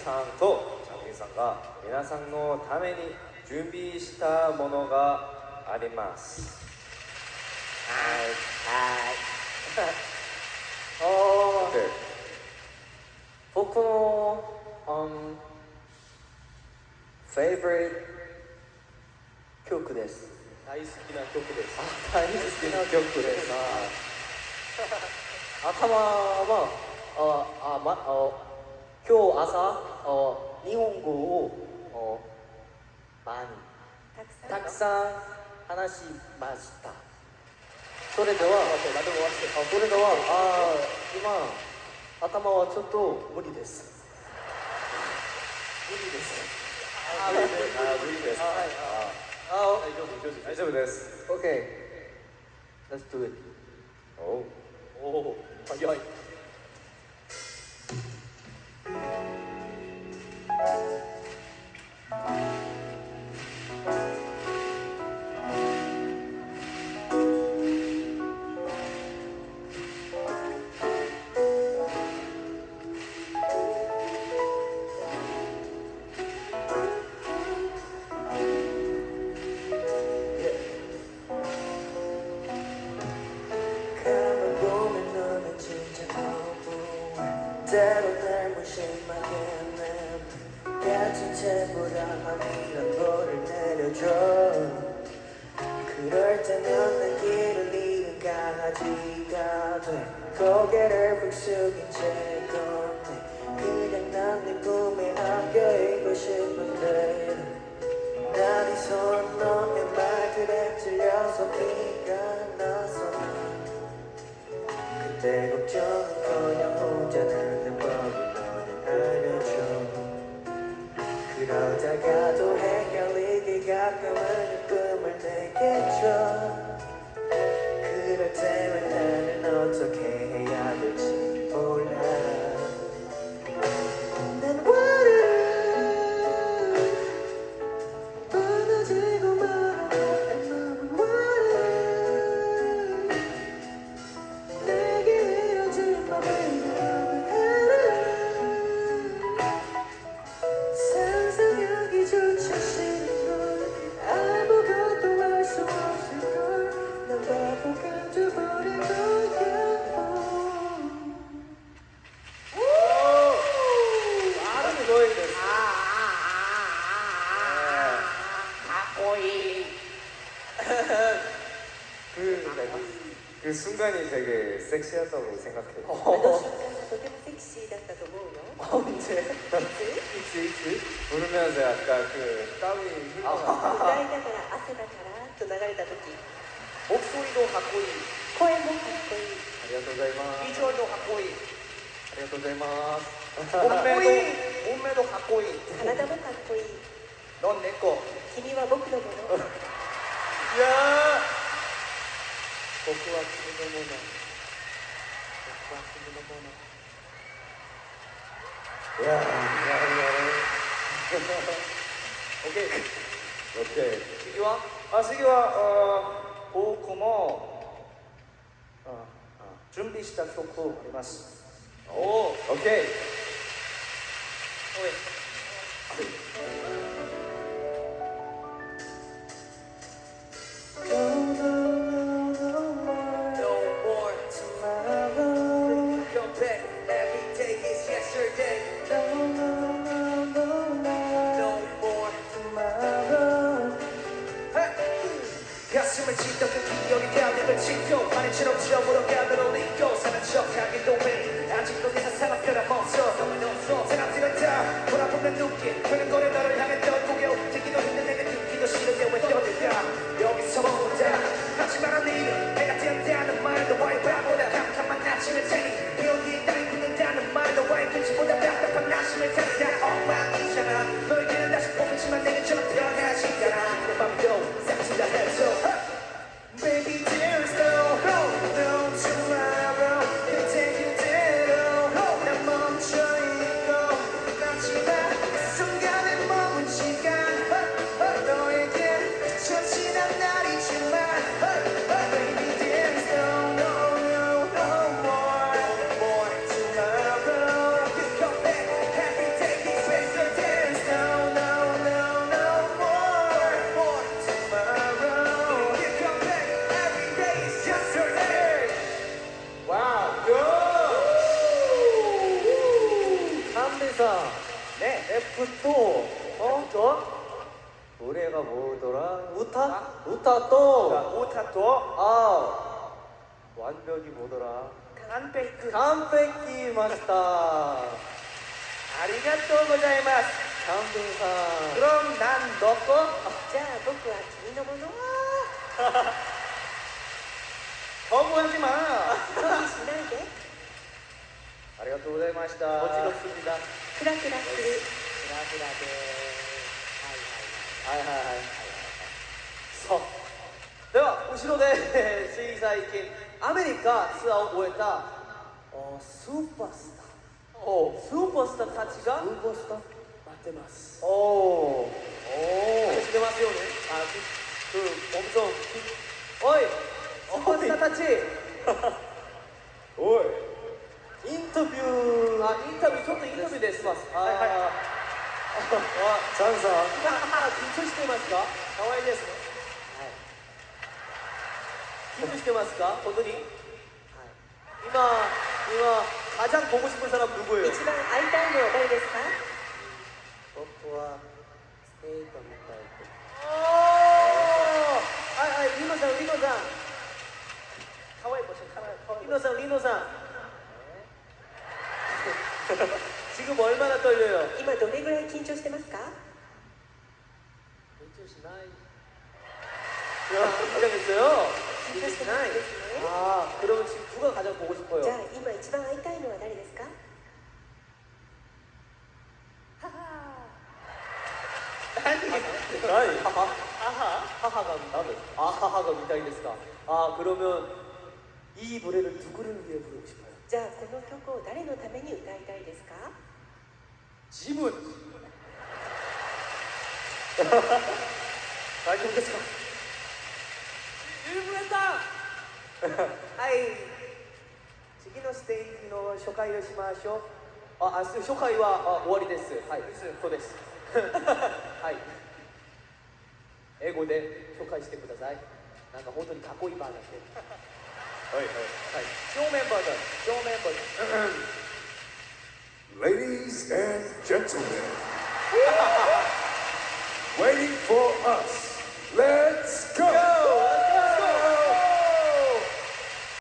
さんとチャンピンさんが皆さんのために準備したものがあります。あー OK 僕の、um, favorite 曲です大好きな曲です大好きな曲です頭はああ、ま、あ今日朝あ日本語をあ많이たくさん。たくさん話しました。それではあそれではあ今頭はちょっと無理です。無理です。あ無理です。あ大丈夫です。大丈夫です。OK let's do it おお早い 같은 채보다 많은 너를 내려줘. 그럴 때면 난 길을 잃은 강아지가 돼. 고개를 푹 숙인 채 그 순간이 되게 섹시하다고 생각해요. あの瞬間がとてもセクシーだったと思うよ 언제? 익스, 익스? 부르면서 약간 그 땀이 흘러나. 歌いながら汗がたらっと流れた時 목소리도 갖고 이 声もかっこいい 아리가토자이마스. 비주얼도 갖고 이 아리가토자이마스. 몸매도 몸매도 갖고 이 体もかっこいい 넌 내 거. 君は僕のもの 야. 告白のもの。告白のもの。いやーやるやる。OK OK 次は？あ次はあ僕もああ準備した曲あります。おお OK おい。Francisco que se 네 F と어? 또 노래가 뭐더라? 우타? 우타 또 오타 또 아 완벽이 뭐더라? 깐페이크 깜빼기 마스터 아리가또 고자이마스 강동상 그럼 난 너 거? じゃあ僕は君のもの 거부하지 마 拒否しないで 아리가또 고자이마시다 어지럽습니다 クラクラする 하이하이 서 내가 우시로데 스이사이킨 아메리카 스아오 오에타 어 슈퍼스타 오 슈퍼스타 타치가 슈퍼스타 맞대마스 오오 맞대마스 요네 아그 그 엄청 기- 어이 슈퍼스타 타치 오이 인터뷰 아 인터뷰 좀더 인터뷰 데스마스 아 はいはいわ チャンさん今緊張していますか可愛いですねはい緊張してますか本当にはい今今 가장 보고 싶은 사람 누구예요? 一番会いたいのは誰ですか僕はステートみたいでおーはいはいリノさんリノさん 카와이 버튼 카라 카와이 リノさんリノさん 지금 얼마나 떨려요? 今どれぐらい緊張してますか 긴장시나이 긴장했어요? 緊張してないですね 아 그러면 지금 누가 가장 보고 싶어요? じゃあ今一番会いたいのは誰ですか 아니 하하 하하 하하가 나도 아하하가 미타이ですか? 아 그러면 이 노래를 누구를 위해 부르고 싶어요? じゃあこの曲を誰のために歌いたいですか ジム。大丈夫ですか？ジムさん。はい。次のステージの初回をしましょう。あ明日初回はあ終わりです。はい。そうです。はい。英語で紹介してください。なんか本当にかっこいいバーなんではい。はい。はい超メンバーだ。超メンバーだ。Ladies and gentlemen, waiting for us. Let's